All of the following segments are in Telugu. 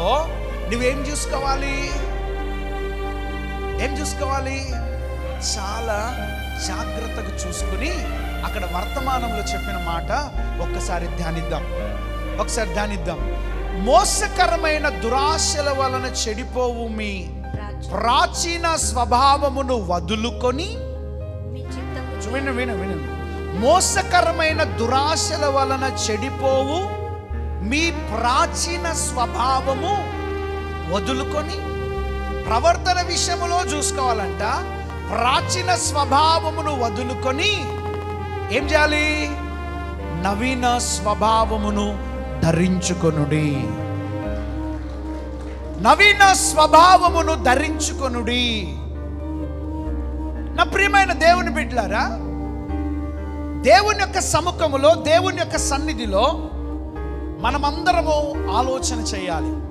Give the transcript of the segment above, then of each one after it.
సమయంలో నువ్వేం చూసుకోవాలి? ఏం చూసుకోవాలి? చాలా జాగ్రత్తగా చూసుకుని అక్కడ వర్తమానంలో చెప్పిన మాట ఒక్కసారి ధ్యానిద్దాం. ఒకసారి ధ్యానిద్దాం. మోసకరమైన దురాశల వలన చెడిపోవు మీ ప్రాచీన స్వభావమును వదులుకొని విను విను విను. మోసకరమైన దురాశల వలన చెడిపోవు మీ ప్రాచీన స్వభావము వదులుకొని ప్రవర్తన విషయములో చూసుకోవాలంట. ప్రాచీన స్వభావమును వదులుకొని ఏం చేయాలి? నవీన స్వభావమును ధరించుకొనుడి. నవీన స్వభావమును ధరించుకొనుడి. నా ప్రియమైన దేవుని బిడ్డలారా దేవుని యొక్క సముఖములో దేవుని యొక్క సన్నిధిలో మనమందరము ఆలోచన చేయాలి.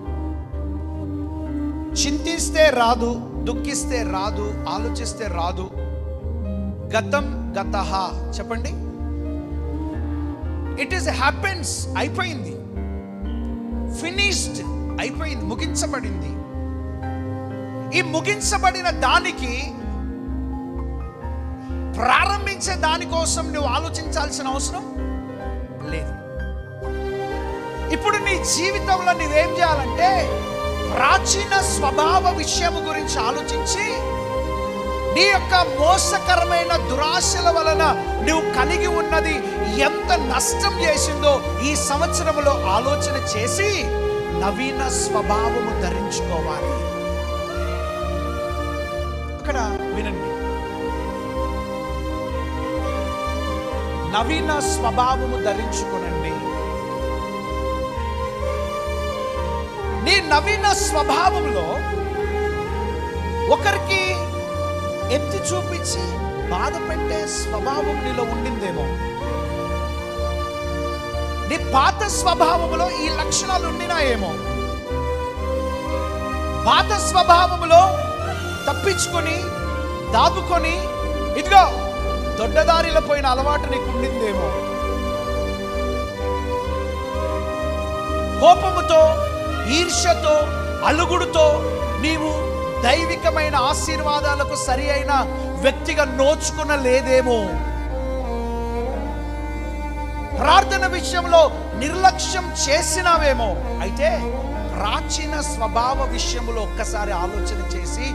చింతిస్తే రాదు దుఃఖిస్తే రాదు ఆలోచిస్తే రాదు. గతం గత. చెప్పండి. ఇట్ ఈస్ హ్యాపెన్స్ అయిపోయింది. ఫినిష్డ్ అయిపోయింది ముగించబడింది. ఈ ముగించబడిన దానికి ప్రారంభించే దానికోసం నువ్వు ఆలోచించాల్సిన అవసరం లేదు. ఇప్పుడు నీ జీవితంలో నువ్వేం చేయాలంటే ప్రాచీన స్వభావ విషయం గురించి ఆలోచించి నీ యొక్క మోసకరమైన దురాశల వలన నువ్వు కలిగి ఉన్నది ఎంత నష్టం చేసిందో ఈ సంవత్సరంలో ఆలోచన చేసి నవీన స్వభావము ధరించుకోవాలి. అక్కడ వినండి. నవీన స్వభావము ధరించుకునండి. నవీన స్వభావంలో ఒకరికి ఎత్తి చూపించి బాధ పెట్టే స్వభావం నీలో ఉండిందేమో. నీ పాత స్వభావములో ఈ లక్షణాలు ఉండినాయేమో. పాత స్వభావములో తప్పించుకొని దాపుకొని ఇదిగో దొడ్డదారిలో పోయిన అలవాటు నీకు ఉండిందేమో. కోపముతో ఈర్ష్యతో అలుగుడుతో నీవు దైవికమైన ఆశీర్వాదాలకు సరి అయిన వ్యక్తిగా నోచుకున్న లేదేమో ప్రార్థన విషయంలో నిర్లక్ష్యం చేసినావేమో. అయితే ప్రాచీన స్వభావ విషయంలో ఒక్కసారి ఆలోచన చేసి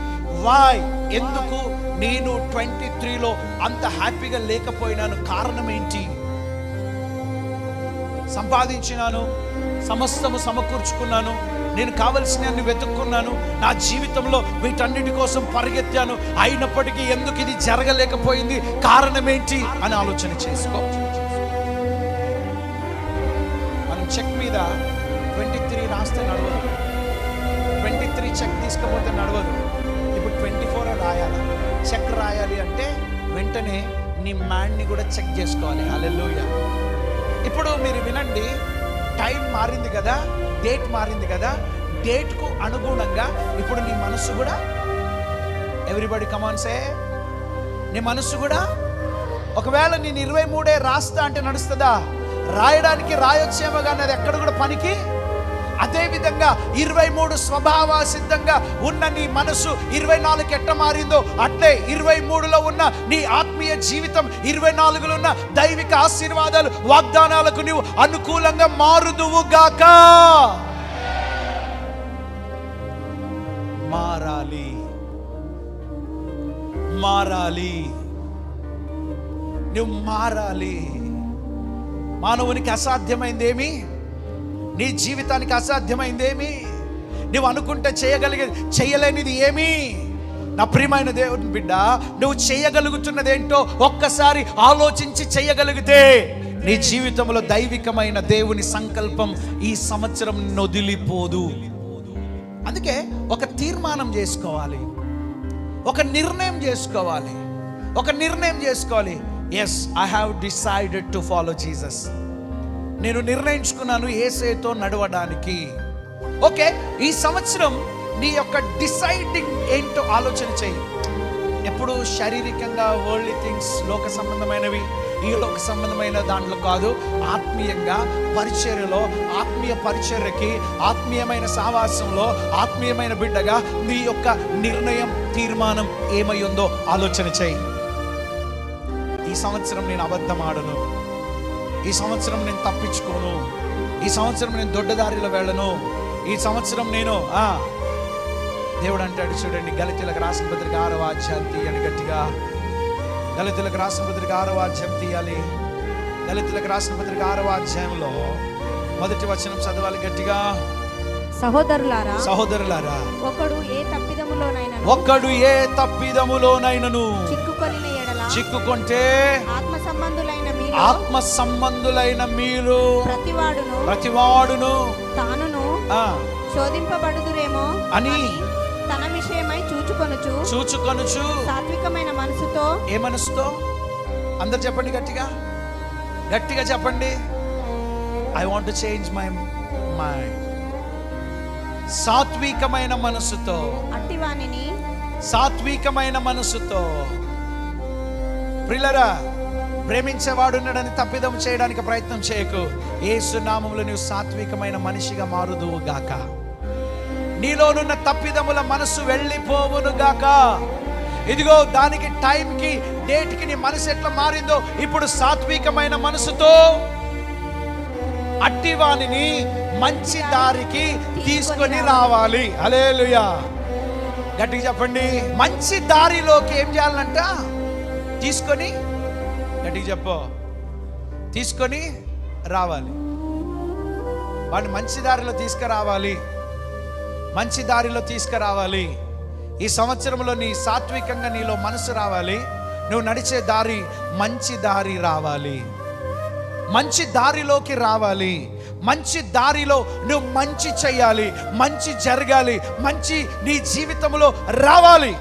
వాయ్ ఎందుకు నేను ట్వంటీ త్రీలో అంత హ్యాపీగా లేకపోయినాను? కారణం ఏంటి? సంపాదించినాను సమస్తము సమకూర్చుకున్నాను నేను కావలసినన్ని వెతుక్కున్నాను నా జీవితంలో వీటన్నిటి కోసం పరిగెత్తాను అయినప్పటికీ ఎందుకు ఇది జరగలేకపోయింది కారణమేంటి అని ఆలోచన చేసుకో. మనం చెక్ మీద ట్వంటీ త్రీ రాస్తే నడవదు. ట్వంటీ త్రీ చెక్ తీసుకపోతే నడవదు. ఇప్పుడు ట్వంటీ ఫోర్ రాయాలి. చెక్ రాయాలి అంటే వెంటనే నీ మ్యాండ్ని కూడా చెక్ చేసుకోవాలి. అలెలుయ ఇప్పుడు మీరు వినండి టైం మారింది కదా డేట్ మారింది కదా డేట్కు అనుగుణంగా ఇప్పుడు నీ మనసు కూడా ఎవ్రీబడి కమాన్సే నీ మనసు కూడా ఒకవేళ నేను ఇరవై మూడే రాస్తా అంటే నడుస్తుందా? రాయడానికి రాయొచ్చేమో కానీ అది ఎక్కడ కూడా పనికి అదేవిధంగా ఇరవై మూడు స్వభావ సిద్ధంగా ఉన్న నీ మనసు ఇరవై నాలుగు ఎట్ట మారిందో అట్లే ఇరవై మూడులో ఉన్న నీ ఆత్మీయ జీవితం ఇరవై నాలుగులో ఉన్న దైవిక ఆశీర్వాదాలు వాగ్దానాలకు నీవు అనుకూలంగా మారుదువు గాక. మారాలి. మారాలి. నువ్వు మారాలి. మానవునికి అసాధ్యమైందేమి? నీ జీవితానికి అసాధ్యమైందేమి? నువ్వు అనుకుంటే చేయగలిగేది చేయలేనిది ఏమి? నా ప్రియమైన దేవుని బిడ్డ నువ్వు చేయగలుగుతున్నది ఏంటో ఒక్కసారి ఆలోచించి చేయగలిగితే నీ జీవితంలో దైవికమైన దేవుని సంకల్పం ఈ సంవత్సరం నొదిలిపోదు. అందుకే ఒక తీర్మానం చేసుకోవాలి. ఒక నిర్ణయం చేసుకోవాలి. ఒక నిర్ణయం చేసుకోవాలి. Yes I have decided to follow Jesus నేను నిర్ణయించుకున్నాను ఏసేతో నడవడానికి. ఓకే ఈ సంవత్సరం నీ యొక్క డిసైడింగ్ ఏంటో ఆలోచన చేయి. ఎప్పుడు శారీరకంగా వరల్డ్ థింగ్స్ లోక సంబంధమైనవి ఈ లోక సంబంధమైన దాంట్లో కాదు ఆత్మీయంగా పరిచర్యలో ఆత్మీయ పరిచర్యకి ఆత్మీయమైన సావాసంలో ఆత్మీయమైన బిడ్డగా నీ యొక్క నిర్ణయం తీర్మానం ఏమై ఉందో ఆలోచన చేయి. ఈ సంవత్సరం నేను అబద్ధం ఆడను ఈ సంవత్సరం నేను తప్పించుకోను. ఈ సంవత్సరం నేను దొడ్డదారిలో వెళ్ళను. ఈ సంవత్సరం నేను ఆ దేవుడు అంటాడు చూడండి గలితులకు రాసిన పత్రిక ఆరవ అధ్యాయం తీయండి గట్టిగా. దళితులకు రాసిన పత్రిక ఆరవ అధ్యాయం తీయాలి. దళితులకు రాసిన పత్రిక ఆరవ అధ్యాయంలో మొదటి వచనం చదవాలి గట్టిగా. సహోదరులారా సహోదరులారా ఒకడు ఏ తప్పిదములోనైనా ఒక్కడు ఏ తప్పిదములోనైనను చిక్కుకొనిన ఎడల చిక్కుకుంటే సంబంధులైన మీరు ఆత్మ సంబంధులైన మీరు ప్రతివాడును ప్రతివాడును తానును ఆ శోధింపబడుదురేమో అని తన విషయమై చూచుకొనుచు చూచుకొనుచు సాత్వికమైన మనసుతో ఏ మనసుతో? అందరు చెప్పండి గట్టిగా. గట్టిగా చెప్పండి. I want change my mind సాత్వికమైన మనసుతో. అట్టివానిని సాత్వికమైన మనసుతో. ప్రిల్లరా ప్రేమించేవాడున్నాడని తప్పిదం చేయడానికి ప్రయత్నం చేయకు. ఏసునామంలో నీవు సాత్వికమైన మనిషిగా మారుదువు గాక. నీలోనున్న తప్పిదముల మనసు వెళ్ళిపోవును గాక. ఇదిగో దానికి టైంకి డేట్కి నీ మనసు ఎట్లా మారిందో ఇప్పుడు సాత్వికమైన మనసుతో అట్టివానిని మంచి దారికి తీసుకొని రావాలి. అలేలుయా గట్టిగా చెప్పండి. మంచి దారిలోకి ఏం చేయాలంట? తీసుకొని గట్టిగా చెప్పు. తీసుకొని రావాలి. వాడిని మంచి దారిలో తీసుకురావాలి. మంచి దారిలో తీసుకురావాలి. ఈ సంవత్సరంలో నీ సాత్వికంగా నీలో మనసు రావాలి. నువ్వు నడిచే దారి మంచి దారి రావాలి. మంచి దారిలోకి రావాలి. మంచి దారిలో నువ్వు మంచి చేయాలి మంచి జరగాలి. మంచి నీ జీవితంలో రావాలి.